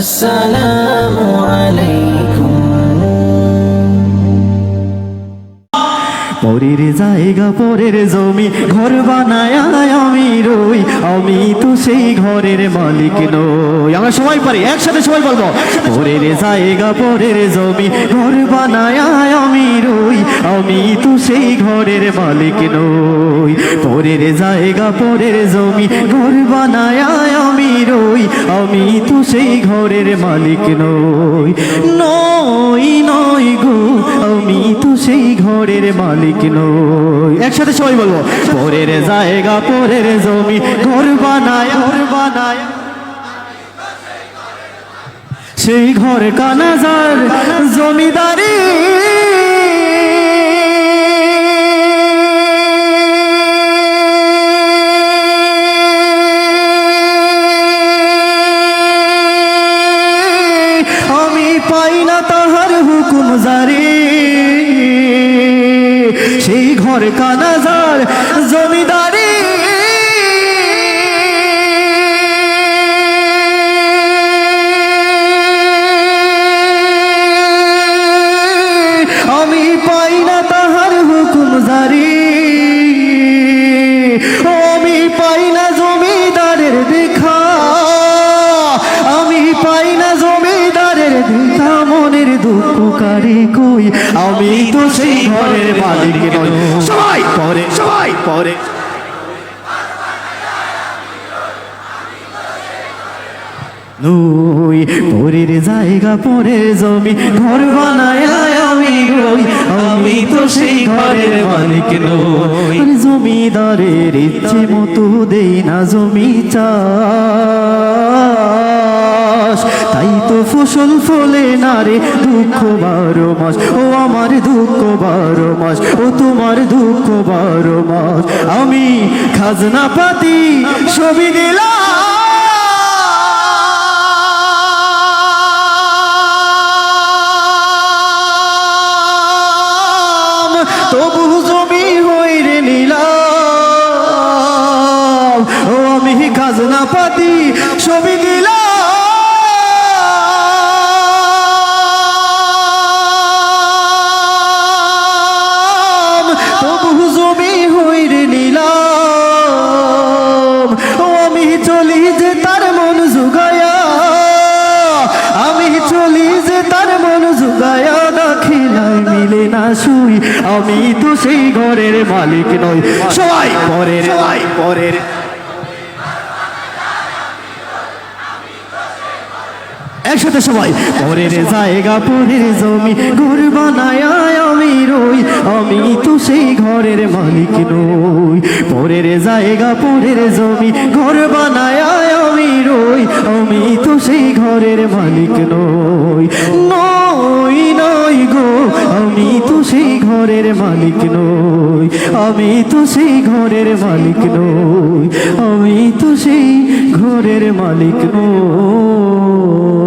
আসসালামু আলাইকুম পরের জায়গা, পরের জমি, ঘর বানায় আমি রই। আমি তো সেই ঘরের মালিক নই। আমরা সবাই পারি, একসাথে সবাই বলব পরের জায়গা, পরের জমি, ঘর বানায় আমি রই। আমি তো সেই ঘরের মালিক নই। পরের জায়গা, পরের জমি, ঘর বানায় আমি তো সেই ঘরের মালিক নই। নই নই গো, আমি তো সেই ঘরের মালিক নই। একসাথে সবাই বলব, পরের জায়গা, পরের জমি, ঘর বানায় ঘর বানায়। সেই ঘর কানাজার পাই না তাহার হুকুম জারি। সেই ঘর কানাজার জমিদারি দুঃখ কারি কই? আমি তো সেই ঘরের মালিক নই। সবাই পরে সবাই। পরে। নই পরের জায়গা পরের জমি ঘর বানায় আমি আমি তো সেই ঘরের মালিক নই। জমিদারের ইচ্ছে মতো দেই না জমি চাষ। তাই তো ফসল ফলে না রে দুঃখ বারো মাস। ও আমার দুঃখ বারো মাস, ও তোমার দুঃখ বারো মাস। আমি খাজনা পাতি ছবি দিলাম। মিলে না শুই। আমি তো সেই ঘরের মালিক নই। সবাই পরের পরের। একসাথে সবাই। পরের জায়গা, পরের জমি, ঘর বানায় আমি রই, আমি তো সেই ঘরের মালিক নই। পরের জায়গা, পরের জমি, ঘর বানায় আমি রই, আমি তো সেই ঘরের মালিক নই। নই নই গো, আমি তো সেই ঘরের মালিক নই, আমি তো সেই ঘরের মালিক নই, আমি তো সেই ঘরের মালিক নই।